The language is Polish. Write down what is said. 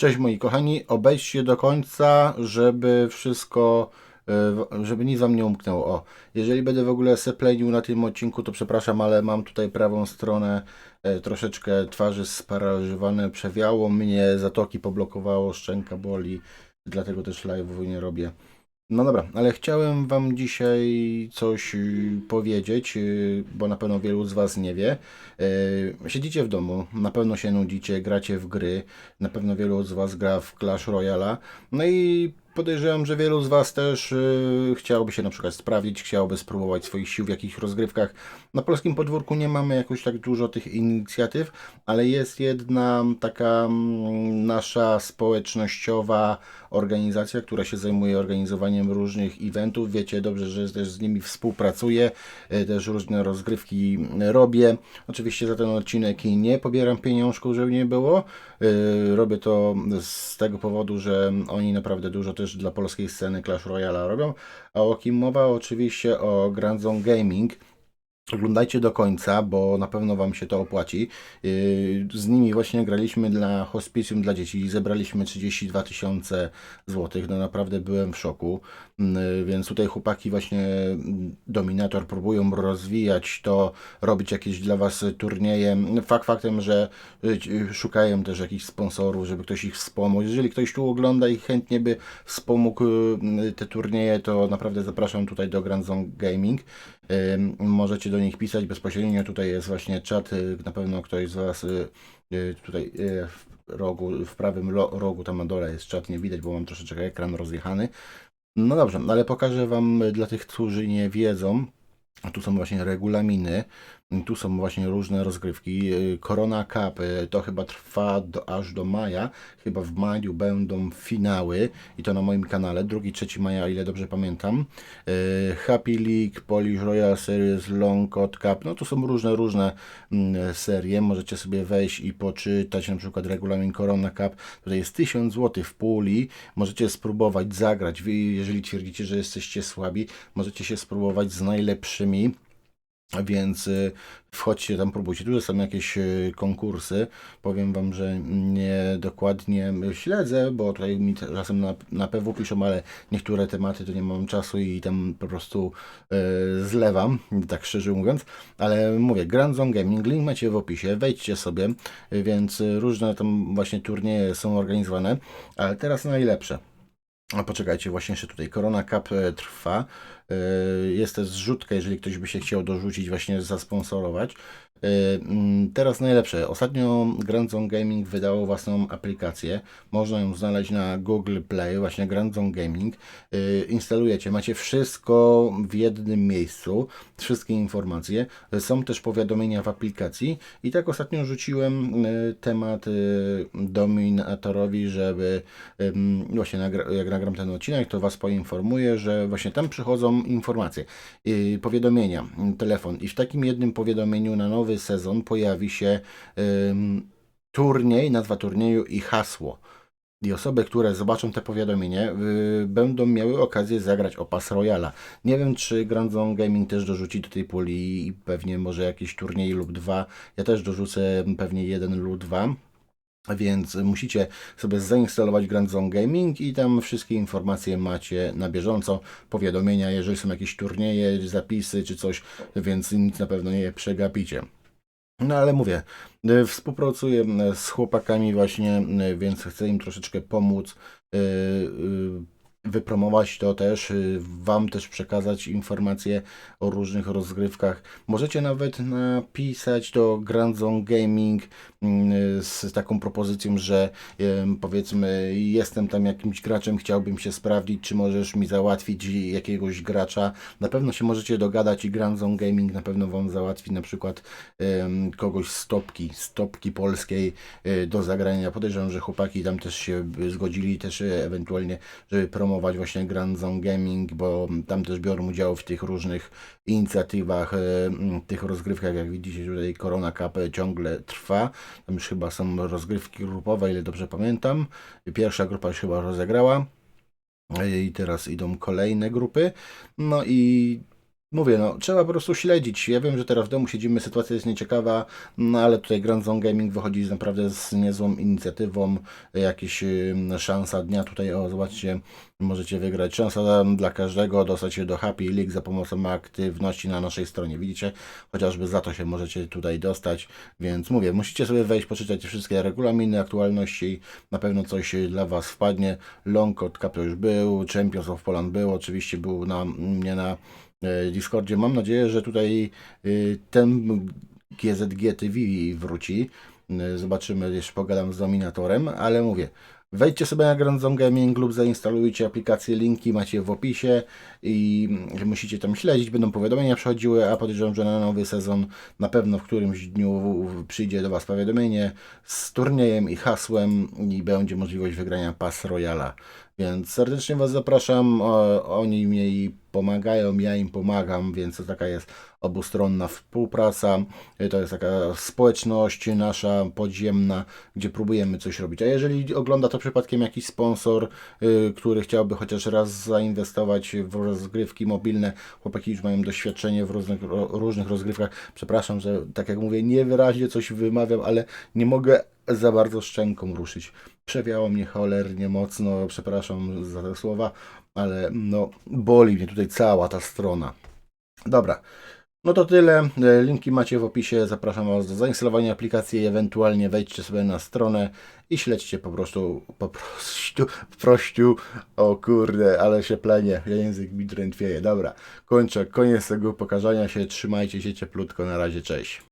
Cześć moi kochani, obejdźcie do końca, żeby wszystko, e, żeby nic wam nie umknęło. O, jeżeli będę w ogóle seplenił na tym odcinku, to przepraszam, ale mam tutaj prawą stronę, e, troszeczkę twarzy sparaliżowane, przewiało mnie, zatoki poblokowało, szczęka boli, dlatego też live'u nie robię. No dobra, ale chciałem Wam dzisiaj coś y, powiedzieć, y, bo na pewno wielu z Was nie wie. Y, Siedzicie w domu, na pewno się nudzicie, gracie w gry, na pewno wielu z Was gra w Clash Royale. No i podejrzewam, że wielu z Was też chciałoby się na przykład sprawdzić, chciałoby spróbować swoich sił w jakichś rozgrywkach. Na polskim podwórku nie mamy jakoś tak dużo tych inicjatyw, ale jest jedna taka mm, nasza społecznościowa organizacja, która się zajmuje organizowaniem różnych eventów. Wiecie dobrze, że też z nimi współpracuję, y, też różne rozgrywki robię. Oczywiście za ten odcinek nie pobieram pieniążków, żeby nie było. Y, Robię to z tego powodu, że oni naprawdę dużo też dla polskiej sceny Clash Royale robią. A o kim mowa? Oczywiście o Grand Zone Gaming. Oglądajcie do końca, bo na pewno Wam się to opłaci. Yy, Z nimi właśnie graliśmy dla hospicjum dla dzieci i zebraliśmy 32 tysiące złotych. No naprawdę byłem w szoku. Yy, Więc tutaj chłopaki właśnie mm, Dominator próbują rozwijać to, robić jakieś dla Was turnieje. Fakt faktem, że yy, szukają też jakichś sponsorów, żeby ktoś ich wspomógł. Jeżeli ktoś tu ogląda i chętnie by wspomógł te turnieje, to naprawdę zapraszam tutaj do Grand Zone Gaming. Możecie do nich pisać bezpośrednio. Tutaj jest właśnie czat. y, Na pewno ktoś z Was y, y, tutaj w rogu, w prawym rogu, tam na dole jest czat, nie widać, bo mam troszeczkę ekran rozjechany. No dobrze, ale pokażę Wam dla tych, którzy nie wiedzą. Tu są właśnie regulaminy, tu są właśnie różne rozgrywki. Y, Corona Cup y, to chyba trwa do, aż do maja. Chyba w maju będą finały i to na moim kanale. 2-3 maja, ile dobrze pamiętam. Y, Happy League, Polish Royal Series, Long Cod Cup. No to są różne, różne mm, serie. Możecie sobie wejść i poczytać na przykład regulamin Corona Cup. Tutaj jest 1000 zł w puli. Możecie spróbować zagrać. Jeżeli twierdzicie, że jesteście słabi, możecie się spróbować z najlepszymi. Więc y, wchodźcie tam, próbujcie. Tu są jakieś y, konkursy. Powiem Wam, że nie dokładnie śledzę, bo tutaj mi czasem na, na PW piszą, ale niektóre tematy to nie mam czasu i tam po prostu y, zlewam, tak szczerze mówiąc. Ale mówię, Grand Zone Gaming, link macie w opisie, wejdźcie sobie, więc y, różne tam właśnie turnieje są organizowane, ale teraz najlepsze. A poczekajcie, właśnie jeszcze tutaj Corona Cup e, trwa. E, Jest też zrzutka, jeżeli ktoś by się chciał dorzucić, właśnie zasponsorować. E, mm, Teraz najlepsze. Ostatnio Grand Zone Gaming wydało własną aplikację. Można ją znaleźć na Google Play, właśnie Grand Zone Gaming. E, Instalujecie, macie wszystko w jednym miejscu, wszystkie informacje. Są też powiadomienia w aplikacji. I tak ostatnio rzuciłem e, temat dominatorowi, żeby właśnie jak nagram ten odcinek, to Was poinformuję, że właśnie tam przychodzą informacje, powiadomienia, telefon i w takim jednym powiadomieniu na nowy sezon pojawi się turniej, nazwa turnieju i hasło. I osoby, które zobaczą te powiadomienie, yy, będą miały okazję zagrać o Pas Royala. Nie wiem, czy Grand Zone Gaming też dorzuci do tej puli i pewnie może jakiś turniej lub dwa. Ja też dorzucę pewnie jeden lub dwa. Więc musicie sobie zainstalować Grand Zone Gaming i tam wszystkie informacje macie na bieżąco, powiadomienia, jeżeli są jakieś turnieje, zapisy czy coś, więc nic na pewno nie przegapicie. No ale mówię, y, współpracuję y, z chłopakami właśnie, y, więc chcę im troszeczkę pomóc, wypromować to też, y, Wam też przekazać informacje o różnych rozgrywkach. Możecie nawet napisać do Grand Zone Gaming mm, z taką propozycją, że powiedzmy jestem tam jakimś graczem, chciałbym się sprawdzić, czy możesz mi załatwić jakiegoś gracza. Na pewno się możecie dogadać i Grand Zone Gaming na pewno Wam załatwi na przykład kogoś z topki, z topki polskiej y, do zagrania. Podejrzewam, że chłopaki tam też się zgodzili też y, ewentualnie, żeby promować właśnie Grand Zone Gaming, bo tam też biorą udział w tych różnych inicjatywach, m, tych rozgrywkach, jak widzicie tutaj Corona Cup ciągle trwa. Tam już chyba są rozgrywki grupowe, ile dobrze pamiętam. Pierwsza grupa już chyba rozegrała. I teraz idą kolejne grupy. No i Mówię, no, trzeba po prostu śledzić. Ja wiem, że teraz w domu siedzimy, sytuacja jest nieciekawa, no ale tutaj Grand Zone Gaming wychodzi naprawdę z niezłą inicjatywą. Jakiś ym, szansa dnia tutaj, o zobaczcie, możecie wygrać. Szansa dla każdego, dostać się do Happy League za pomocą aktywności na naszej stronie. Widzicie? Chociażby za to się możecie tutaj dostać, więc mówię, musicie sobie wejść, poczytać wszystkie regulaminy, aktualności, na pewno coś dla Was wpadnie. Long Cup już był, Champions of Poland był, oczywiście był na, nie na Discordzie. Mam nadzieję, że tutaj y, ten GZG TV wróci. Y, Zobaczymy, jeszcze pogadam z dominatorem, ale mówię, wejdźcie sobie na Grand Zone Gaming lub zainstalujcie aplikację, linki macie w opisie i musicie tam śledzić, będą powiadomienia przychodziły, a podejrzewam, że na nowy sezon na pewno w którymś dniu przyjdzie do Was powiadomienie z turniejem i hasłem i będzie możliwość wygrania Pass Royala. Więc serdecznie Was zapraszam. Oni mi pomagają, ja im pomagam, więc to taka jest obustronna współpraca. To jest taka społeczność nasza podziemna, gdzie próbujemy coś robić. A jeżeli ogląda to przypadkiem jakiś sponsor, y, który chciałby chociaż raz zainwestować w rozgrywki mobilne, chłopaki już mają doświadczenie w różnych, różnych rozgrywkach. Przepraszam, że tak jak mówię, niewyraźnie coś wymawiam, ale nie mogę za bardzo szczęką ruszyć. Przewiało mnie cholernie mocno, przepraszam za te słowa, ale no boli mnie tutaj cała ta strona. Dobra, no to tyle. E, Linki macie w opisie. Zapraszam Was do zainstalowania aplikacji, ewentualnie wejdźcie sobie na stronę i śledźcie po prostu, po prostu, prostu, o kurde, ale się plenie, język mi drętwieje. Dobra, kończę, koniec tego pokazania się, trzymajcie się cieplutko, na razie, cześć.